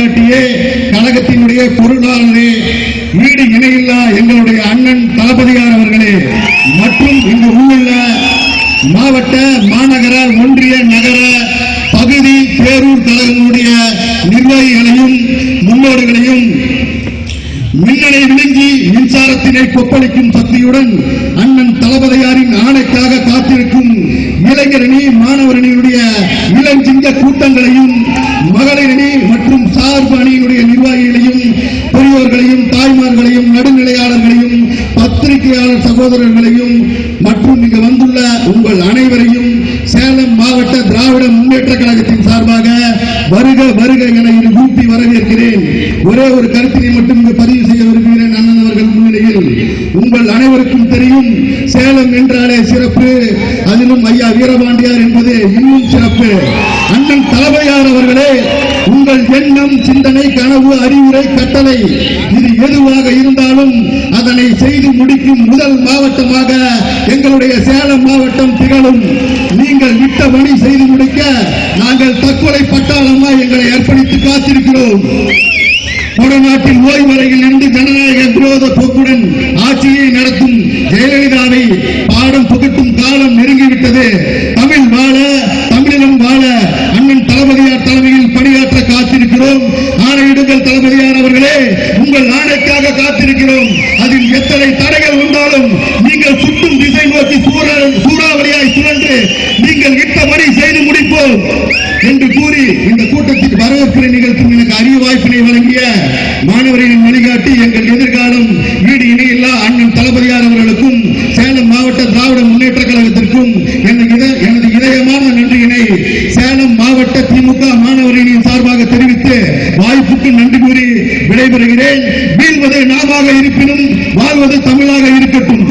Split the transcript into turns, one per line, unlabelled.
வழிகாட்டியே கழகத்தினுடைய பொருளாளரே ஈடு இணையில்லா எங்களுடைய அண்ணன் தளபதியார் அவர்களே. மற்றும் இங்கு உள்ள மாவட்ட மாநகர ஒன்றிய நகர பகுதி பேரூர் கழகங்களுடைய நிர்வாகிகளையும் முன்னோர்களையும் மின்னலை விழுங்கி மின்சாரத்தினை கொப்பளிக்கும் சக்தியுடன் அண்ணன் தளபதியாரின் ஆணைக்காக காத்திருக்கும் இளைஞரணி மாணவரணியுடைய இளஞ்சிங்க கூட்டங்களையும் மகளிர் மற்றும் சார்பு அணியினுடைய நிர்வாகிகளையும் பெரியோர்களையும் தாய்மார்களையும் நடுநிலையாளர்களையும் பத்திரிகையாளர் சகோதரர்களையும் மற்றும் இங்கு வந்துள்ள உங்கள் அனைவரையும் சேலம் மாவட்ட திராவிட முன்னேற்ற கழகத்தின் சார்பாக வருக வருக என இரு கூப்பி வரவேற்கிறேன். ஒரே ஒரு கருத்தினை மட்டும் இங்கு பதிவு செய்ய விரும்புகிறேன் அண்ணன் அவர்கள் முன்னிலையில். உங்கள் அனைவருக்கும் தெரியும் சேலம் என்றாலே சிறப்பு. அதிலும் ஐயா வீரபாண்டியார் என்பது இன்னும் சிறப்பு. அண்ணன் தலைமையார் அவர்களே உங்கள் எண்ணம் சிந்தனை கனவு அறிவுரை கட்டளை இது எதுவாக இருந்தாலும் அதனை செய்து முடிக்கும் முதல் மாவட்டமாக எங்களுடைய சேலம் மாவட்டம் திகழும். நீங்கள் விட்ட பணி செய்து முடிக்க நாங்கள் தற்கொலை பட்டாளமா எங்களை அர்ப்பணித்து காத்திருக்கிறோம். கொடநாட்டில் ஓய்வறையில் இருந்து ஜனநாயக விரோத போக்குடன் ஆட்சியை நடத்தும் ஜெயலலிதாவை பாடம் புகட்டும் காலம் நெருங்கிவிட்டது. தமிழ் வாழ தமிழினம் வாழ அண்ணன் தளபதியார் தலைமையில் பணியாற்ற காத்திருக்கிறோம். ஆணையிடுங்கள் தளபதியார் உங்கள் ஆணைக்காக காத்திருக்கிறோம். அதில் எத்தனை தடைகள் வந்தாலும் நீங்கள் சுட்டும் திசை நோக்கி சூறாவளியாய் சுழன்று நீங்கள் இட்டபடி செய்து முடிப்போம் என்று கூறி இந்த கூட்டத்திற்கு வரவேற்கிற நிகழ்த்தும் எனக்கு அரிய வாய்ப்பினை வழங்கிய மாணவரின் வழிகாட்டி எங்கள் எதிர்காலம் வீடு இணையில்லா அண்ணன் தளபதியானவர்களுக்கும் சேலம் மாவட்ட திராவிட முன்னேற்ற கழகத்திற்கும் எனது இதயமான நன்றியினை சேலம் மாவட்ட திமுக மாணவரின் தெரிவித்து வாய்ப்புக்கு நன்றி கூறி விடைபெறுகிறேன். மீள்வது நாமாக இருப்பினும் வாழ்வது தமிழாக இருக்கட்டும்.